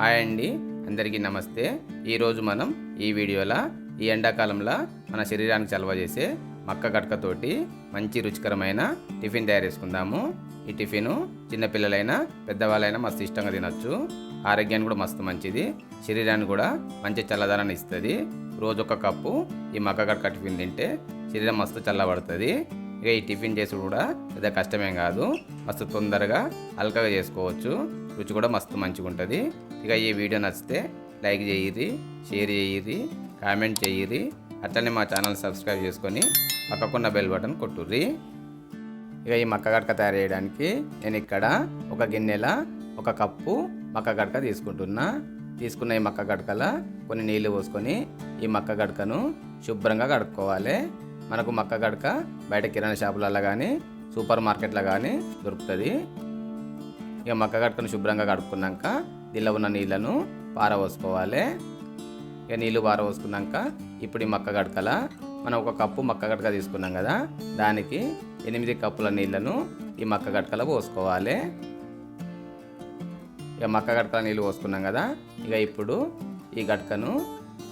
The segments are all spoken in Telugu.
హాయ్ అండి. అందరికీ నమస్తే. ఈరోజు మనం ఈ వీడియోలో ఈ ఎండాకాలంలో మన శరీరానికి చలవ చేసే మక్క గడకతోటి మంచి రుచికరమైన టిఫిన్ తయారు చేసుకుందాము. ఈ టిఫిన్ చిన్నపిల్లలైనా పెద్దవాళ్ళైనా మస్తు ఇష్టంగా తినొచ్చు. ఆరోగ్యానికి కూడా మస్తు మంచిది. శరీరానికి కూడా మంచి చల్లదనాన్ని ఇస్తుంది. రోజు ఒక కప్పు ఈ మక్క కడక టిఫిన్ తింటే శరీరం మస్తు చల్లబడుతుంది. ఇక ఈ టిఫిన్ చేసి కూడా పెద్ద కష్టమేం కాదు. మస్తు తొందరగా అల్కగా చేసుకోవచ్చు. రుచి కూడా మస్తు మంచిగా ఉంటుంది ఇక ఈ వీడియో నచ్చితే లైక్ చేయిరి షేర్ చేయిరి కామెంట్ చేయిరి అట్లనే మా ఛానల్ సబ్స్క్రైబ్ చేసుకొని పక్కకున్న బెల్ బటన్ కొట్టుర్రి. ఇక ఈ మక్క గడక తయారు చేయడానికి నేను ఇక్కడ ఒక గిన్నెల ఒక కప్పు మక్క గడక తీసుకుంటున్నా. తీసుకున్న ఈ మక్క గడకల కొన్ని నీళ్ళు పోసుకొని ఈ మక్క గడకను శుభ్రంగా కడుక్కోవాలి. మనకు మక్క గడక బయట కిరాణా షాపులలో కానీ సూపర్ మార్కెట్లో కానీ దొరుకుతుంది. ఇక మక్క కట్టుకొని శుభ్రంగా కడుక్కున్నాక దీనిలో ఉన్న నీళ్ళను పారవోసుకోవాలి ఇక నీళ్ళు పారవోసుకున్నాక ఇప్పుడు ఈ మక్క గడకల మనం ఒక కప్పు మక్క గడక తీసుకున్నాం కదా దానికి ఎనిమిది కప్పుల నీళ్ళను ఈ మక్క గడకలో పోసుకోవాలి. ఇక మక్క గడకల నీళ్ళు పోసుకున్నాం కదా ఇక ఇప్పుడు ఈ గడకను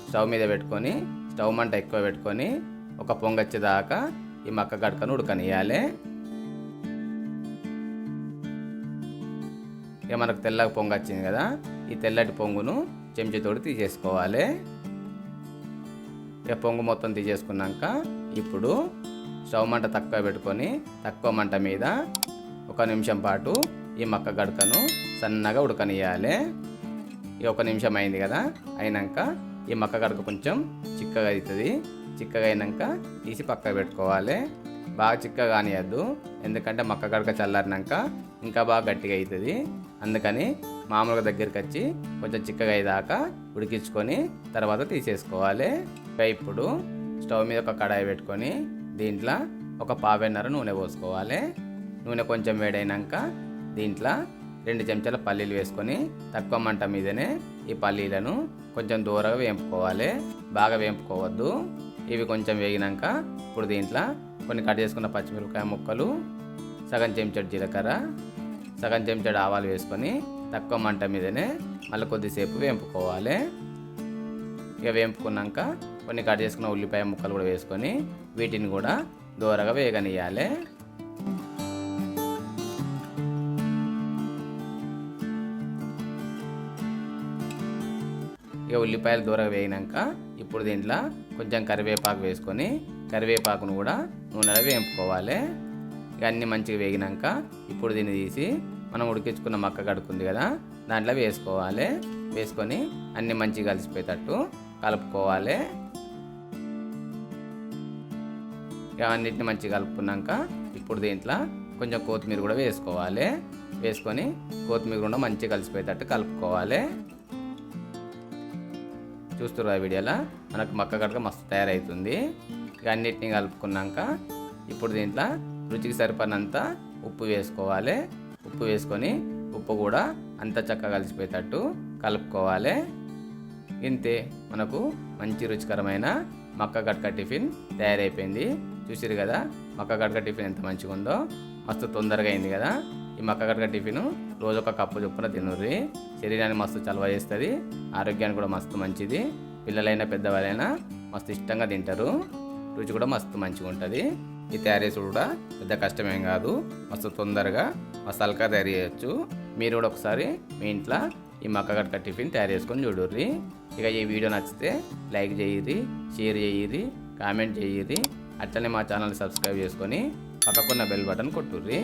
స్టవ్ మీద పెట్టుకొని స్టవ్ మంట ఎక్కువ పెట్టుకొని ఒక పొంగొచ్చేదాకా ఈ మక్క గడకను ఉడకనియాలి ఇక మనకు తెల్లగా పొంగు వచ్చింది కదా ఈ తెల్లటి పొంగును చెంచాతోటి తీసేసుకోవాలి. ఇక పొంగు మొత్తం తీసేసుకున్నాక ఇప్పుడు స్టవ్ మంట తక్కువ పెట్టుకొని తక్కువ మంట మీద ఒక నిమిషం పాటు ఈ మక్క గడకను సన్నగా ఉడకనియాలి ఈ ఒక నిమిషం అయింది కదా అయినాక ఈ మక్క గడక కొంచెం చిక్కగా అవుతుంది. చిక్కగా అయినాక తీసి పక్కకు పెట్టుకోవాలి. బాగా చిక్కగా కానియద్దు. ఎందుకంటే మక్క గడక చల్లారినాక ఇంకా బాగా గట్టిగా అవుతుంది అందుకని మామూలుగా దగ్గరికి వచ్చి కొంచెం చిక్కగా అయ్యేదాకా ఉడికించుకొని తర్వాత తీసేసుకోవాలి. ఇక ఇప్పుడు స్టవ్ మీద ఒక కడాయి పెట్టుకొని దీంట్లో ఒక పావెన్నర నూనె పోసుకోవాలి. నూనె కొంచెం వేడైనాక దీంట్లో రెండు చెంచాల పల్లీలు వేసుకొని తక్కువ మంట మీదనే ఈ పల్లీలను కొంచెం దూరంగా వేంపుకోవాలి. బాగా వేంపుకోవద్దు. ఇవి కొంచెం వేగినాక ఇప్పుడు దీంట్లో కొన్ని కట్ చేసుకున్న పచ్చిమిరపకాయ ముక్కలు సగం చెంచాడు జీలకర్ర సగం చెంచాడు ఆవాలు వేసుకొని తక్కువ మంట మీదనే మళ్ళీ కొద్దిసేపు వేంపుకోవాలి. ఇక వేంపుకున్నాక కొన్ని కట్ చేసుకున్న ఉల్లిపాయ ముక్కలు కూడా వేసుకొని వీటిని కూడా దూరగా వేగనియాలి ఇక ఉల్లిపాయలు దూరగా వేగినాక ఇప్పుడు దీంట్లో కొంచెం కరివేపాకు వేసుకొని కరివేపాకును కూడా నూనెలో వేంపుకోవాలి ఇక అన్నీ మంచిగా వేగినాక ఇప్పుడు దీన్ని తీసి మనం ఉడికించుకున్న మక్క కడుకుంది కదా దాంట్లో వేసుకోవాలి. వేసుకొని అన్నీ మంచిగా కలిసిపోయేటట్టు కలుపుకోవాలి. ఇక అన్నిటిని మంచిగా కలుపుకున్నాక ఇప్పుడు దీంట్లో కొంచెం కొత్తిమీర కూడా వేసుకోవాలి. వేసుకొని కొత్తిమీర కూడా మంచిగా కలిసిపోయేటట్టు కలుపుకోవాలి. చూస్తున్నారు ఆ వీడియోలో? మనకు మక్క గడక మస్తు తయారవుతుంది ఇక అన్నిటినీ కలుపుకున్నాక ఇప్పుడు దీంట్లో రుచికి సరిపడినంత ఉప్పు వేసుకోవాలి. ఉప్పు వేసుకొని ఉప్పు కూడా అంత చక్కగా కలిసిపోయేటట్టు కలుపుకోవాలి. ఇంతే మనకు మంచి రుచికరమైన మక్క గడక టిఫిన్ తయారైపోయింది. చూసిరు కదా మక్క గడక టిఫిన్ ఎంత మంచిగా ఉందో మస్తు తొందరగా అయింది కదా. ఈ మక్క గట్క టిఫిన్ రోజు ఒక కప్పు చొప్పున తినుర్రి. శరీరాన్ని మస్తు చలవ చేస్తుంది. ఆరోగ్యానికి కూడా మస్తు మంచిది. పిల్లలైనా పెద్దవాళ్ళైనా మస్తు ఇష్టంగా తింటారు. రుచి కూడా మస్తు మంచిగా ఉంటుంది. ఈ తయారు చేసి కూడా పెద్ద కష్టమేం కాదు. మస్తు తొందరగా మసాలకా తయారు చేయొచ్చు. మీరు కూడా ఒకసారి మీ ఇంట్లో ఈ మక్క టిఫిన్ తయారు చేసుకొని చూడుర్రి. ఇక ఈ వీడియో నచ్చితే లైక్ చేయిరి షేర్ చేయిరి కామెంట్ చేయిరి అట్లనే మా ఛానల్ సబ్స్క్రైబ్ చేసుకొని పక్కకున్న బెల్ బటన్ కొట్టుర్రి.